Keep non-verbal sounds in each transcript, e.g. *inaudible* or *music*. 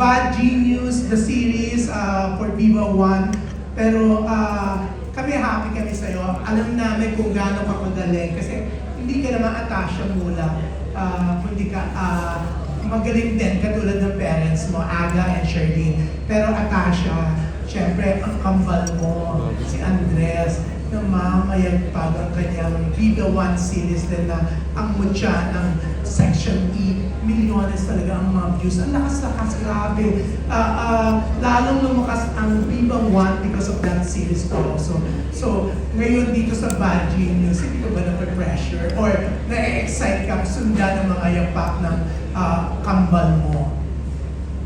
Bad Genius, the series uh, for Viva One. Pero uh, kami happy kami sa'yo. Alam namin kung gaano ka magaling kasi hindi ka naman Atasha Mula. Uh, kundi ka uh, magaling din katulad ng parents mo, Aga and Sherlyn. Pero Atasha, syempre ang kambal mo, si Andres, na mamayagpag ang kanyang Viva One series din na ang mutya ng Section E. Milyones talaga ang mga views. Ang lakas-lakas, grabe. Ah, ah, lalong lumakas ang Viva One because of that series also. So, ngayon dito sa Bad Genius, hindi ka ba na-pressure or na-excite ka sundan ng mga yapak ng ah, kambal mo?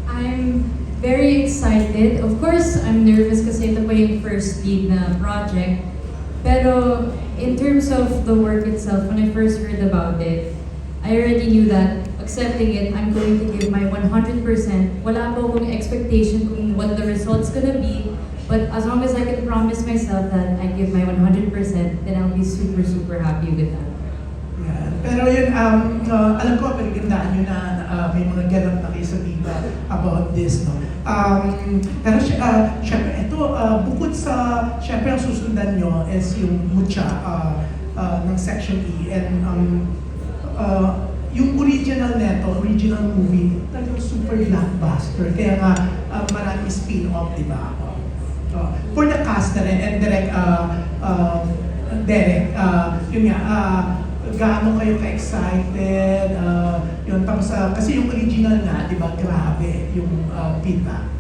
I'm very excited. Of course, I'm nervous kasi ito pa yung first lead na project. Pero in terms of the work itself, when I first heard about it, I already knew that accepting it, I'm going to give my 100%. Wala po akong expectation kung what the result's gonna be. But as long as I can promise myself that I give my 100%, then I'll be super, super happy with that. Yan. Pero yun, um, uh, alam ko, pinagandaan nyo na uh, may mga ganap na kayo sa Viva about this, no? Um, pero uh, syempre, ito, uh, bukod sa, syempre ang susundan nyo is yung Mucha uh, uh, ng Section E and um, uh, yung original neto, original movie, talagang super blockbuster. Kaya nga, uh, maraming spin-off, di ba? Uh, for the cast na rin, and direct, uh, uh, Derek, uh, yun nga, uh, gaano kayo ka-excited, uh, yun, tapos, uh, kasi yung original nga, di ba, grabe yung uh, feedback.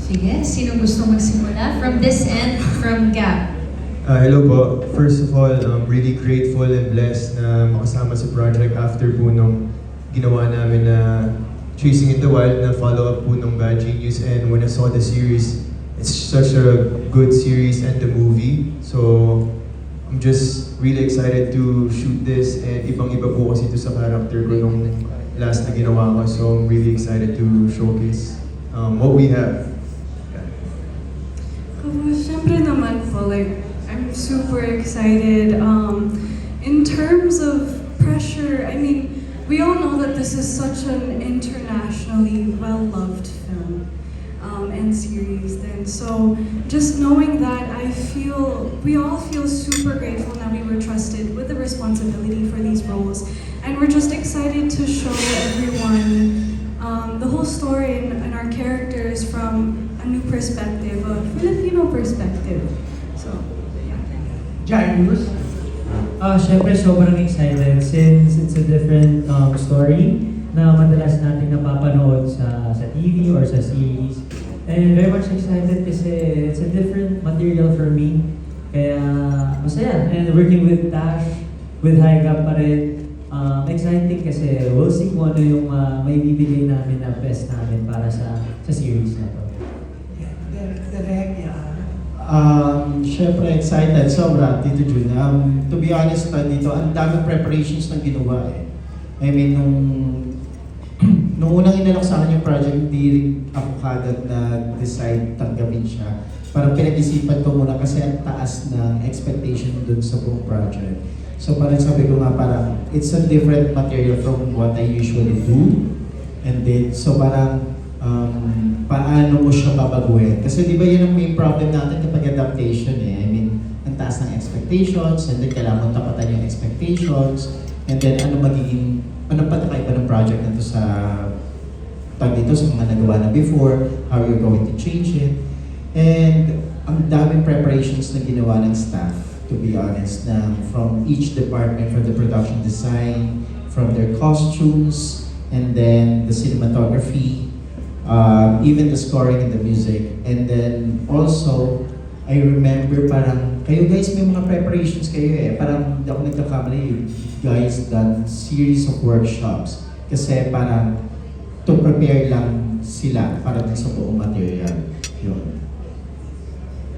Sige, sino gusto magsimula? From this end, from Gab. Ah, hello po. First of all, I'm really grateful and blessed na makasama sa project after po nung ginawa namin na Chasing in the Wild na follow-up po nung Bad Genius and when I saw the series, it's such a good series and the movie. So, I'm just really excited to shoot this and ibang-iba po kasi ito sa character ko nung last na ginawa ko. So, I'm really excited to showcase um, what we have. Yeah. Uh, Siyempre naman po, like, super excited. Um, in terms of pressure, I mean, we all know that this is such an internationally well-loved film um, and series. And so just knowing that, I feel we all feel super grateful that we were trusted with the responsibility for these roles, and we're just excited to show everyone um, the whole story and, and our characters from a new perspective, a Filipino perspective. So. Jairus? Ah, syempre sobrang excited since it's a different um, story na madalas natin napapanood sa sa TV or sa series. And very much excited kasi it's a different material for me. Kaya masaya. And working with Tash, with High pa rin, um, exciting kasi we'll see kung ano yung uh, may bibigay namin na best namin para sa sa series na to. Um, Siyempre, excited. Sobra, Tito Jun. Um, to be honest, uh, dito, ang daming preparations na ginawa eh. I mean, nung, *clears throat* nung unang inalok sa akin yung project, hindi ako kagad na-decide tanggapin siya. Parang pinag-isipan ko muna kasi ang taas ng expectation dun sa buong project. So parang sabi ko nga parang, it's a different material from what I usually do. And then, so parang, um, paano mo siya babaguhin. Kasi di ba yun ang main problem natin kapag adaptation eh. I mean, ang taas ng expectations, and then kailangan tapatan yung expectations, and then ano magiging, ano pa kakaiba ng project na to sa tag dito sa mga nagawa na before, how you're going to change it. And ang daming preparations na ginawa ng staff, to be honest, na from each department, from the production design, from their costumes, and then the cinematography, um, even the scoring and the music. And then also, I remember parang, kayo guys may mga preparations kayo eh. Parang hindi ako nagkakamali, you guys done series of workshops. Kasi parang to prepare lang sila para sa buong material. Yun.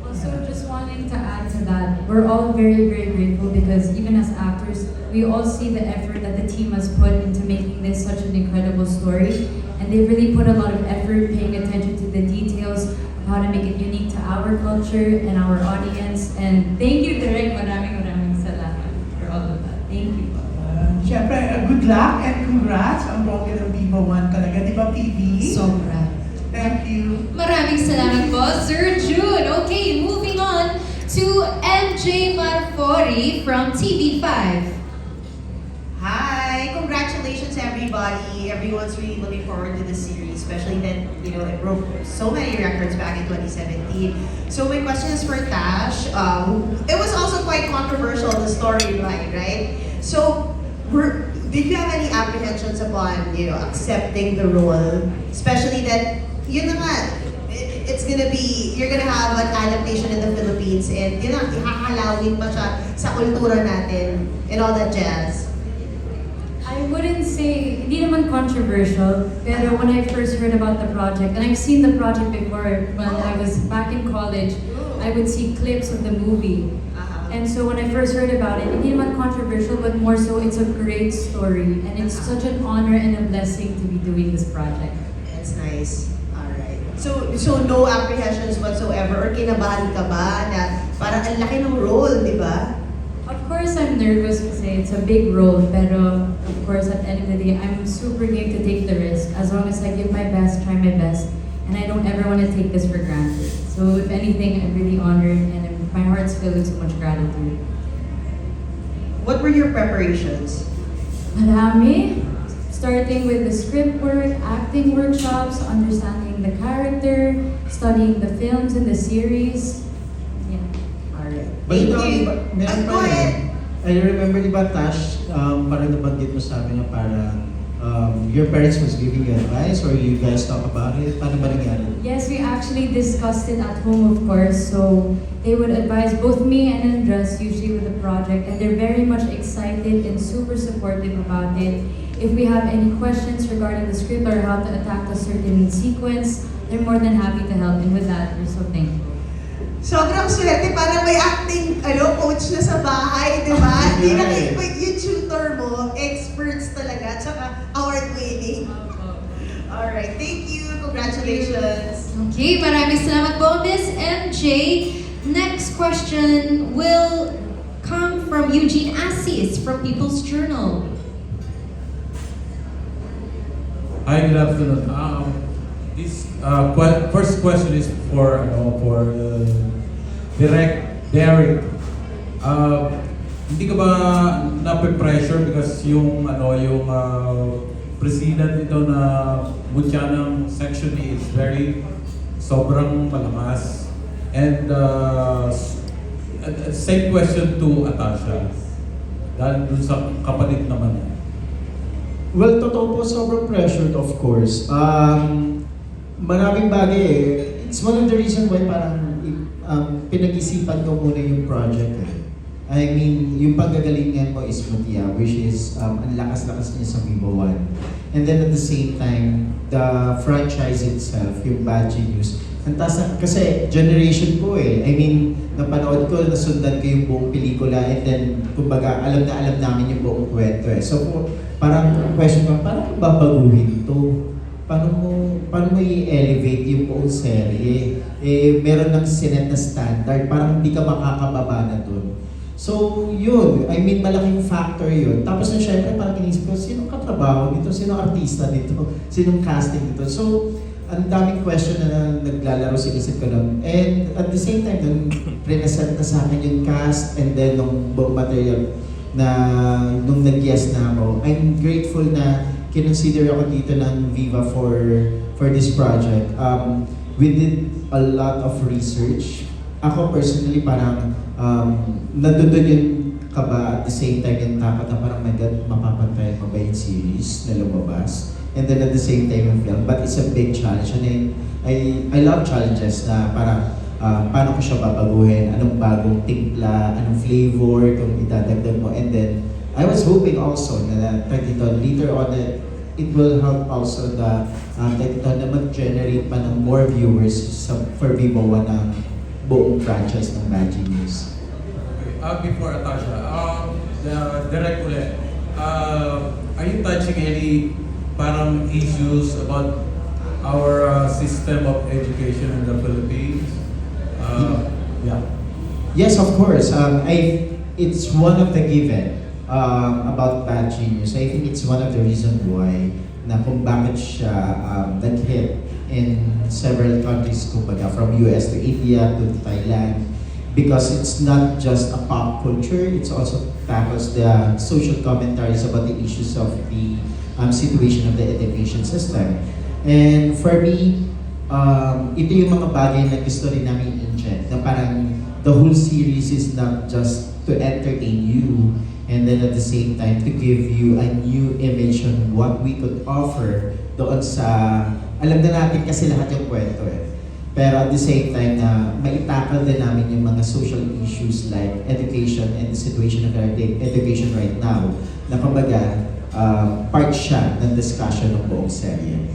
Also, just wanting to add to that, we're all very, very grateful because even as actors, we all see the effort that the team has put into making this such an incredible story. And they really put a lot of effort paying attention to the details of how to make it unique to our culture and our audience. And thank you, Direk. Maraming maraming salamat for all of that. Thank you. Uh, Siyempre, uh, good luck and congrats ang Broken ng Viva Viva One talaga. Di ba, PB? Sobra. Thank you. Maraming salamat po, Sir June. Okay, moving on to MJ Marfori from TV5. Congratulations everybody! Everyone's really looking forward to the series, especially that, you know, it broke so many records back in 2017. So my question is for Tash. Um, it was also quite controversial, the storyline, right? So, were, did you have any apprehensions upon, you know, accepting the role? Especially that, you know it's gonna be, you're gonna have an adaptation in the Philippines and yun na, ihahalawin pa siya sa kultura natin and all that jazz. I wouldn't say, hindi naman controversial, pero when I first heard about the project, and I've seen the project before when I was back in college, I would see clips of the movie. Uh-huh. And so when I first heard about it, hindi naman controversial, but more so it's a great story. And it's such an honor and a blessing to be doing this project. That's nice. So, so no apprehensions whatsoever or kinabahan ka ba na parang ang laki ng role, di ba? Of course, I'm nervous kasi it's a big role, pero of course, at the end of the day, I'm super game to take the risk as long as I give my best, try my best, and I don't ever want to take this for granted. So if anything, I'm really honored and my heart's filled with so much gratitude. What were your preparations? Marami. Starting with the script work, acting workshops, understanding the character, studying the films and the series. Yeah. Alright. Balita ko, Thank you. meron pa go rin. I remember, di ba, Tash, um, parang nabanggit mo sa amin na parang um, your parents was giving you advice or you guys talk about it? Paano ba nangyari? Yes, we actually discussed it at home, of course. So they would advise both me and Andres usually with the project, and they're very much excited and super supportive about it. If we have any questions regarding the script or how to attack a certain sequence, they're more than happy to help. And with that, we're so thankful. Sobrang swerte, parang may acting ano, coach na sa bahay, di ba? Hindi na kayo, yung tutor mo, experts talaga, tsaka award-winning. Alright, thank you. Congratulations. Okay, maraming salamat po, Miss MJ. Next question will come from Eugene Assis from People's Journal. Hi, good afternoon. Um, this uh, que- first question is for ano, for uh, direct Derek. Uh, hindi ka ba nape-pressure because yung ano yung uh, president ito na mutya ng section A is very sobrang malakas and uh, uh, same question to Atasha dahil dun sa kapatid naman niya. Well, totoo po, sobrang pressured of course. Um, maraming bagay eh. It's one of the reason why parang um, pinag-isipan ko muna yung project eh. I mean, yung paggagalingan mo is Mutia, which is um, ang lakas-lakas niya sa Vivo One. And then at the same time, the franchise itself, yung Bad Genius, ang kasi generation ko eh. I mean, napanood ko, nasundan ko yung buong pelikula and then, kumbaga, alam na alam namin yung buong kwento eh. So, parang question ko, mo babaguhin to? Paano mo, paano mo i-elevate yung buong serye? Eh, meron ng sinet na standard, parang hindi ka makakababa na dun. So, yun. I mean, malaking factor yun. Tapos na syempre, parang inisip ko, sino katrabaho dito? Sino artista dito? *laughs* Sinong casting dito? So, ang daming question na naglalaro sa isip ko nun. And at the same time, nung present na sa akin yung cast and then nung buong material na nung nag-yes na ako, I'm grateful na kinonsider ako dito ng Viva for for this project. Um, we did a lot of research. Ako personally parang um, nandun dun yung kaba at the same time yung takot na parang my God, mapapantayan mo ba yung series na lumabas? And then at the same time yung film. But it's a big challenge. And I, I, I love challenges na parang uh, paano ko siya babaguhin, anong bagong timpla, anong flavor kung idadagdag mo. And then, I was hoping also na tag dito, later on, that it will help also the tag dito, na mag-generate pa ng more viewers sa, for Vivo One ng buong franchise ng Magic News. Okay, uh, before Atasha, um, the direct ulit, uh, are you touching any parang issues about our uh, system of education in the Philippines? Uh, yeah. Yes, of course. Um, I, it's one of the given um, about bad genius. I think it's one of the reasons why na kung bakit siya um, nag-hit in several countries, kumbaga, from US to India to Thailand. Because it's not just a pop culture, it's also tackles the social commentaries about the issues of the um, situation of the education system. And for me, um, ito yung mga bagay na gusto rin namin in-inject, na parang the whole series is not just to entertain you, and then at the same time to give you a new image on what we could offer doon sa, alam na natin kasi lahat yung kwento eh. Pero at the same time na maitakal din namin yung mga social issues like education and the situation of our ed- education right now na kumbaga uh, part siya ng discussion ng buong serye.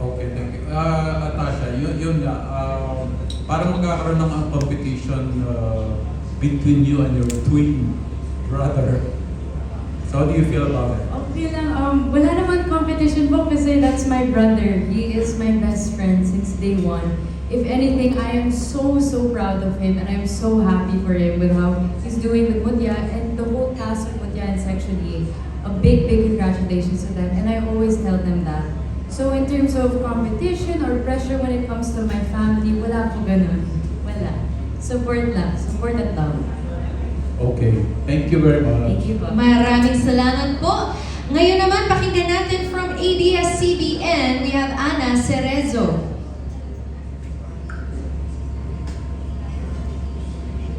Okay, thank you. Ah, Natasha, yun, yun nga, um, parang magkakaroon ng competition uh, between you and your twin brother. So how do you feel about it? Okay lang, um, wala naman competition po kasi that's my brother. He is my best friend since day one. If anything, I am so, so proud of him and I'm so happy for him with how he's doing with Mutya and the whole cast of Mutya and Section E. A big, big congratulations to them and I always tell them that. So in terms of competition or pressure when it comes to my family, wala po ganun. Wala. Support lang. Support at love. Okay, thank you very much. Thank you po. Maraming salamat po. Ngayon naman, pakinggan natin from ABS-CBN, we have Ana Cerezo.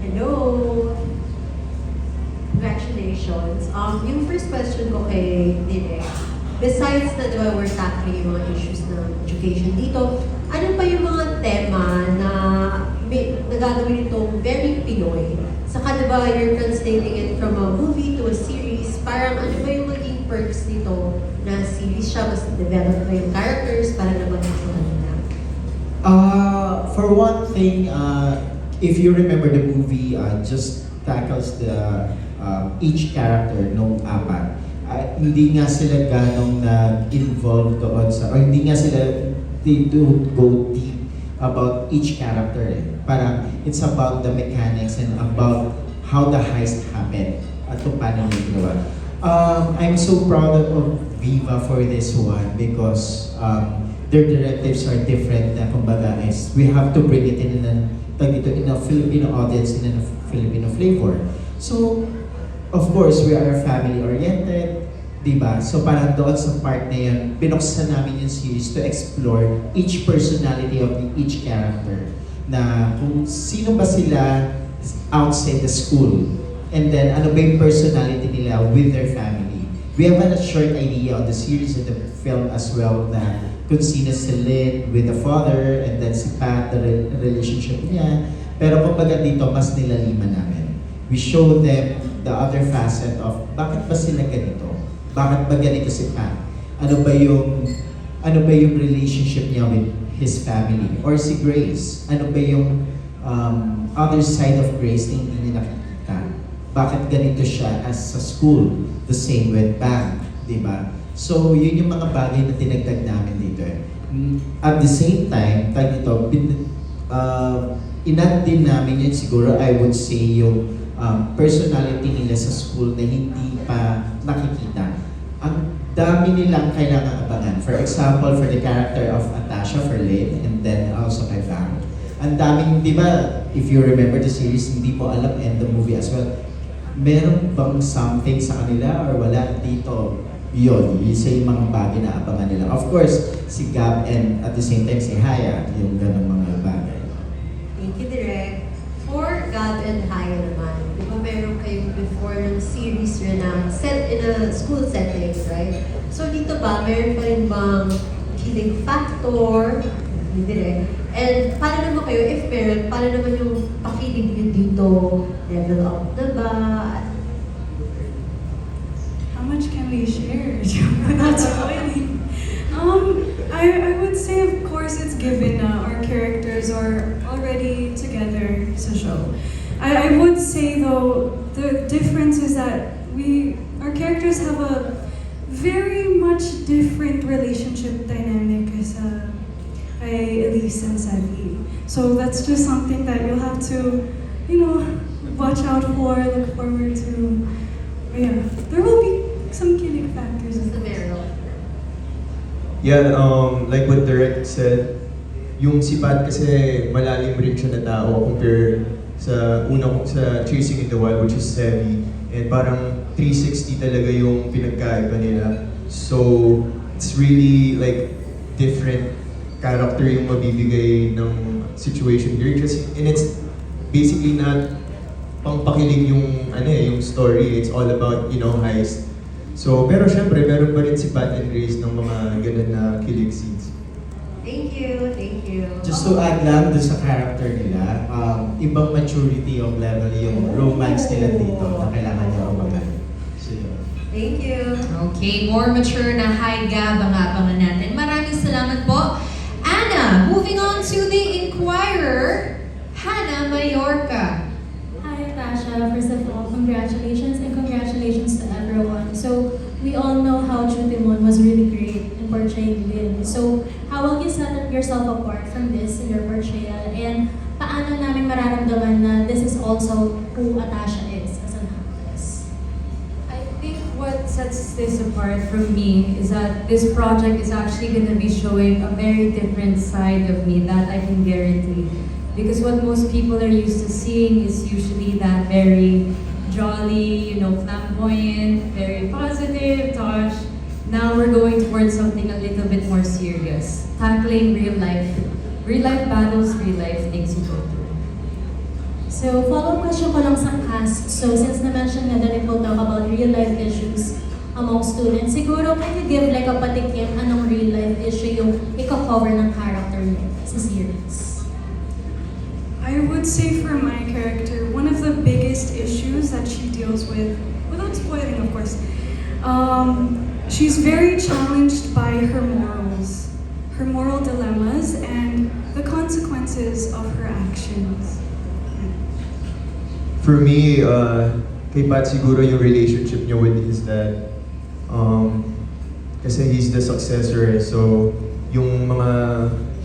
Hello! Congratulations. Um, yung first question ko kay Direk, besides na diba we're tackling yung mga issues ng education dito, ano pa yung mga tema na may, nagagawin itong very Pinoy? Saka diba you're translating it from a movie to a series, parang ano ba yung maging perks dito na series siya, mas develop ba yung characters para naman sa kanila? Uh, for one thing, uh, if you remember the movie, uh, just tackles the uh, each character nung apat. Uh, hindi nga sila ganong na-involved doon sa, or hindi nga sila, don't go deep about each character eh. Parang it's about the mechanics and about how the heist happened at kung paano niya ginawa. Um, I'm so proud of, Viva for this one because um, their directives are different na kumbaga is we have to bring it in a, tag dito, in a Filipino audience in a Filipino flavor. So, of course, we are family-oriented, di ba? So parang doon sa part na yun, binuksan namin yung series to explore each personality of the, each character. Na kung sino ba sila outside the school. And then, ano ba yung personality nila with their family. We have a short idea on the series of the film as well na kung sino si Lynn with the father and then si Pat, the re- relationship niya. Pero kumbaga dito, mas nilaliman namin. We show them the other facet of bakit ba sila ganito? Bakit ba ganito si Pat? Ano ba yung ano ba yung relationship niya with his family? Or si Grace? Ano ba yung um, other side of Grace na hindi niya nakikita? Bakit ganito siya as sa school? The same with Bang, di ba? So, yun yung mga bagay na dinagdag namin dito At the same time, tag dito, bin, uh, inat din namin yun siguro, I would say, yung um, personality nila sa school na hindi pa nakikita. Dami nilang kailangan abangan. For example, for the character of Natasha for Lynn and then also kay Bang. Ang daming, di ba, if you remember the series, hindi mo alam and the movie as well, meron bang something sa kanila or wala dito? Yun, yun sa yung mga bagay na abangan nila. Of course, si Gab and at the same time si Haya, yung ganong mga bagay. Thank you, Direk. For God and Haya naman, di ba meron kayong before ng series rin na in a school setting, right? So dito ba, meron pa rin bang killing factor? Ni Direk. And paano naman kayo, if meron, paano naman yung pakilig nyo dito? Level up na ba? How much can we share? *laughs* Without spoiling. Um, I, I would say, of course, it's given na our characters are already together to show. I, I would say, though, the difference is that we, our characters have a very much different relationship dynamic as uh, kay Elise and Sally. So that's just something that you'll have to, you know, watch out for, look forward to. But yeah, there will be some killing factors. Sa Meryl? Yeah, um, like what Direct said, yung si Pat kasi malalim rin siya na tao compare sa una kong sa Chasing in the Wild which is heavy and parang 360 talaga yung pinagkaiba nila. So, it's really like different character yung mabibigay ng situation here kasi and it's basically not pangpakilig yung ano eh, yung story. It's all about, you know, heist. So, pero syempre, meron pa rin si Pat and Grace ng mga ganun na kilig scenes. Thank you, thank you. Just to add lang dun sa character nila, um, ibang maturity of level yung romance nila dito na kailangan niya umagal. Thank you. Okay, more mature na high gab ang abangan natin. Maraming salamat po. Anna, moving on to the Inquirer, Hannah Mayorka. Hi, Tasha. First of all, congratulations and congratulations to everyone. So, we all know how Chu Timon was really great in portraying Lin. So, how will you set yourself apart from this in your portrayal? And paano namin mararamdaman na this is also who Atasha sets this apart from me is that this project is actually going to be showing a very different side of me that I can guarantee. Because what most people are used to seeing is usually that very jolly, you know, flamboyant, very positive, Tosh. Now we're going towards something a little bit more serious, tackling real life, real life battles, real life things you go through. So, follow-up question ko lang sa cast. So, since na-mention nga that it will talk about real-life issues among students, siguro can you give like a patikim anong real-life issue yung iko-cover ng character niyo sa series? I would say for my character, one of the biggest issues that she deals with, without spoiling of course, um, she's very challenged by her morals, her moral dilemmas, and the consequences of her actions. For me, uh, kay Pat siguro yung relationship niya with his dad. Um, kasi he's the successor eh. So, yung mga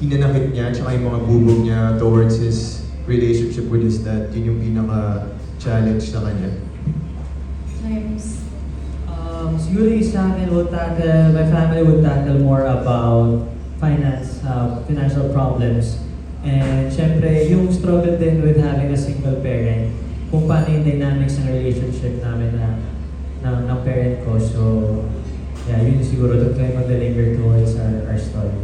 hinanakit niya, tsaka yung mga bubog niya towards his relationship with his dad, yun yung pinaka-challenge sa kanya. James? Um, siguro yung sa akin would tackle, my family would tackle more about finance, uh, financial problems. And syempre, yung struggle din with having a single parent, kung paano yung dynamics ng relationship namin na ng, ng parent ko. So, yeah, yun siguro doon kayo mag-linger towards our, our story.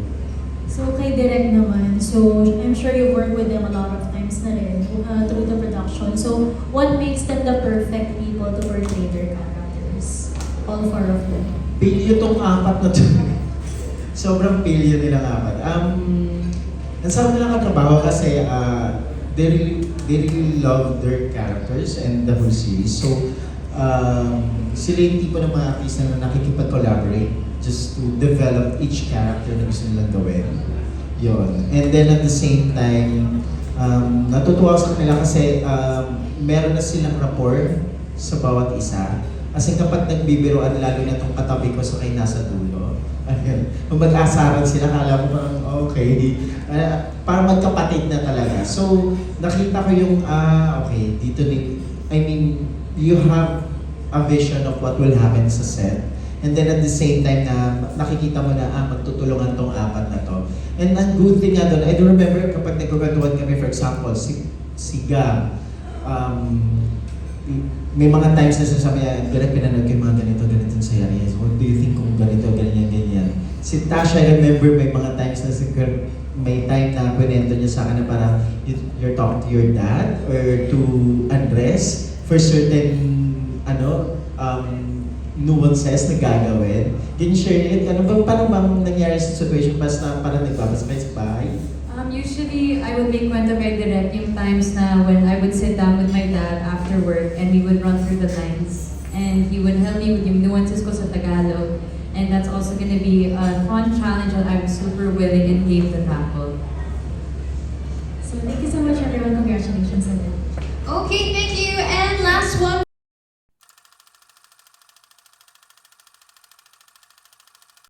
So, kay Direk naman, so I'm sure you work with them a lot of times na rin uh, through the production. So, what makes them the perfect people to portray their characters? All four of them. Pilyo tong apat na to. *laughs* Sobrang pilyo nilang apat. Um, ang sarap nilang katrabaho kasi uh, they, really, they really love their characters and the whole series. So, um, sila yung tipo ng mga artista na nakikipag-collaborate just to develop each character na gusto nilang gawin. Yun. And then at the same time, um, natutuwa sa kanila kasi um, meron na silang rapport sa bawat isa. Kasi kapag nagbibiroan, lalo na itong katabi ko sa kay nasa dulo, ayun, mag-asaran sila, kala ko parang okay, uh, parang magkapatid na talaga. So, nakita ko yung, ah, okay, dito ni, I mean, you have a vision of what will happen sa set. And then at the same time na nakikita mo na, ah, magtutulungan tong apat na to. And ang good thing nga doon, I do remember kapag nagkukwentuhan kami, for example, si, si Gab, um, may mga times na sinasabi niya, direct pinanood ko yung mga ganito, ganito sa series. What do you think kung ganito, ganyan, ganyan? Si Tasha, I remember may mga times na siguro, may time na kwento niya sa akin na parang you- you're talking to your dad or to Andres for certain ano um, nuances na gagawin. Can you share it? Ano ba, paano bang nangyari sa situation mas na parang nagbabasbay sa bahay? Um, usually, I would make kwento kay Direk yung times na when I would sit down with my dad after work and we would run through the lines. And he would help me with yung nuances ko sa Tagalog. And that's also going to be a fun challenge that I'm super willing and game to tackle. So, thank you so much everyone. Congratulations again. Okay, thank